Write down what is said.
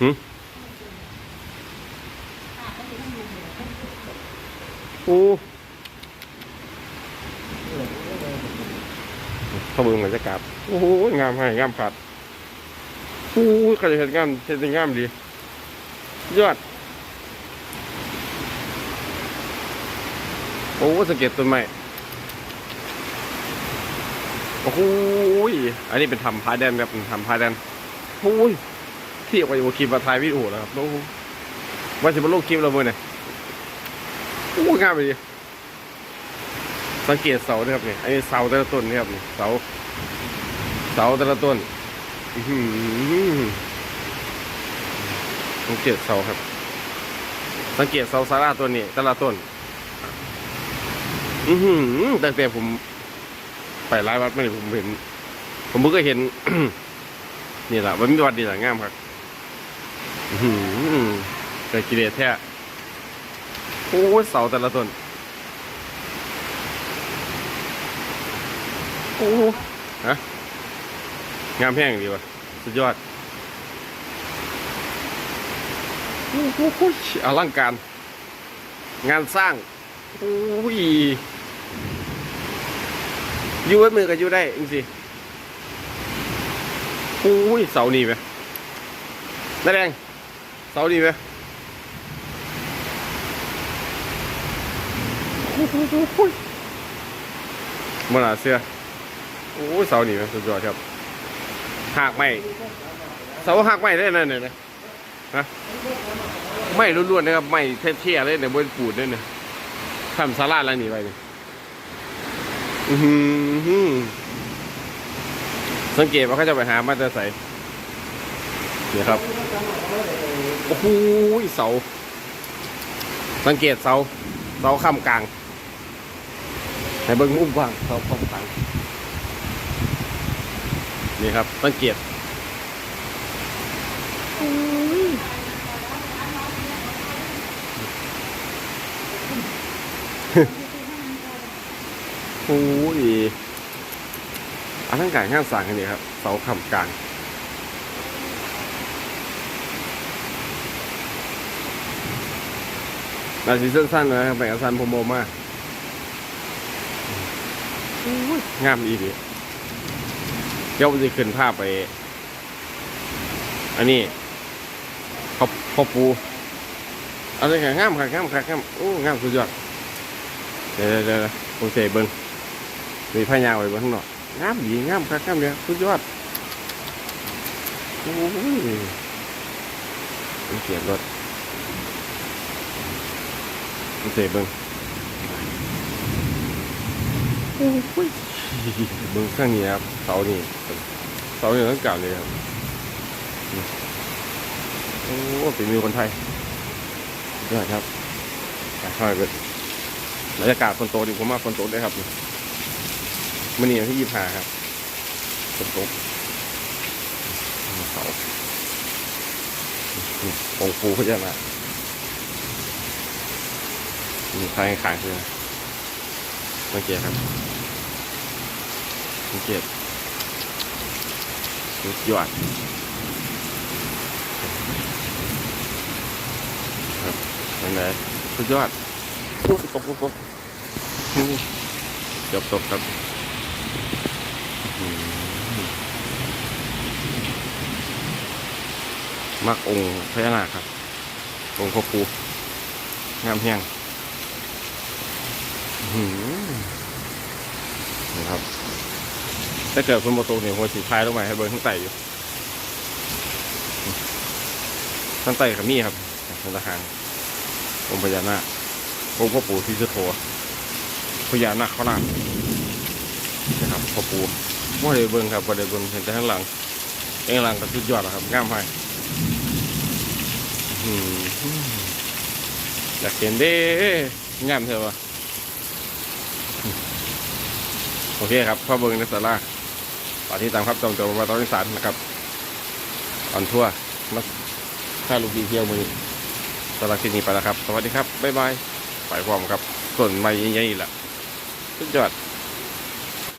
หึโอ้ขบวนบรรยากาศโอ้โหงามให้งามผัดโอ้ยก็จะเห็นงามเห็นงามดี ยอด โอ้สเกตต้นไม้โอ้โหอันนี้เป็นทำพายแดนแบบทำพายแดนโอ้ย ที่เอาไปโอคลิปมาถ่ายวิดีโอแล้วครับโอ้โหว่าจะมาลงคลิปเราเมื่อไหร่โอ้งามไปดิสังเกตเสาด้วยครับเนี่ยอันนี้เสาแต่ละต้นนี่ครับเสาเสาแต่ละต้นอื้อหือสังเกตเสาครับ สังเกตเสาสาราตัวนี้แต่ละต้น อือหือตั้งแต่ผมไปหลายวัดมาเนี่ยผมเห็น ผมเพิ่งเคยเห็น นี่แหละวันมีวัดนี่แหละงามครับ หือเกิดกิเลสแท้โอ้เสาแต่ละต้นโอ้ฮะงามแห้งดีวะสุดยอดโอ้โหอลังการ งานสร้างโอ้ยอยู่ไว้มือก็อยู่ได้จริงๆโอ้ยเสานี่ไหมน้าแดง เสานี่ไหมโอ้โหมันหนาเสื้อโอ้ยเสานี่ไหมสุดยอดครับหักไม่เสาหักไม่ได้นั่นเนี่ยนะฮะไม่ล้วนๆนะครับไม่เท่ๆเลยเนี่ยบนปูดด้วยเนี่ยทำสาราแล้วหนีไปนี่อื้อหือสังเกตว่าเขาจะไปหามาจะใส่เนี่ยครับ โอ้โหเสา สังเกตเสา เสาข้ามกลาง ให้เบิ้งมุมกว้างเสาข้ามกลาง นี่ครับ สังเกตโอ้ยอันทั้งการข้างสั่งกันนี่ครับ เสาคำกลาง นาซีสั้นๆนะครับแบ่งสั้นโพโมมากโอ้ยงามอีดีเดี๋ยวผมจะขึ้นภาพไป อันนี้เขาเขาปูเอะไรกันงามค่ะงามค่ะงามโอ้งามสุดยอดเดี๋ยวเดี๋ยวเดี๋ยวผมเสเบิ้งมีพญาไว้เบนข้างนอกงามดีงามครับงามเลยสุดยอดโอ้ยผมเสียรถผม เสเบิ้งโอ้ยเบิ้งข้างนี้ครับเสานี่เสานี่ต้องเก่าเลยครับโอ้เป็นมือคนไทยยอดครับไปเข้าไปเบิ้งบรรยากาศฝนตกดิผมมาฝนตกด้วยครับมันนี่วันที่ยี่ห้าครับฝนตกเขาองค์ปูพญานา มีใครขายคือสังเกตครับสังเกตสุดยอดครับเป็นไงสุดยอดปุ๊บปุ๊บปุ๊บปุ๊บจบจบครับมักองค์พญานาคครับองค์พ่อปูงามแห้ง นะครับ ถ้าเกิดคนโมโตเนี่ยหัวสีพายลงมาให้เบิร์ข้างใต้อยู่ข้างใต้กับนี่ครับเป็นทหารองค์พญานาคองค์พ่อปู่ที่สุโธพญานาคเขานาคนะครับพ่อปู่ว่าได้เบิ่งครับว่าได้เบิ่งเห็นแต่ข้างหลังเองหลังก็สุดยอดแล้วครับงามไปอยากเห็นเด้งามเถอะวะ โอเคครับพ่อเบิงในสาราตอนที่ตามครับจอมโจรมาตอนที่สารนะครับตอนทั่วมาถ้าลูกดีเที่ยวมือนี้สำหรับคลิปนี้ไปแล้วครับ สวัสดีครับ บ๊ายบาย ไปพร้อมครับส่วนใหม่ใหญ่ๆละสุดยอด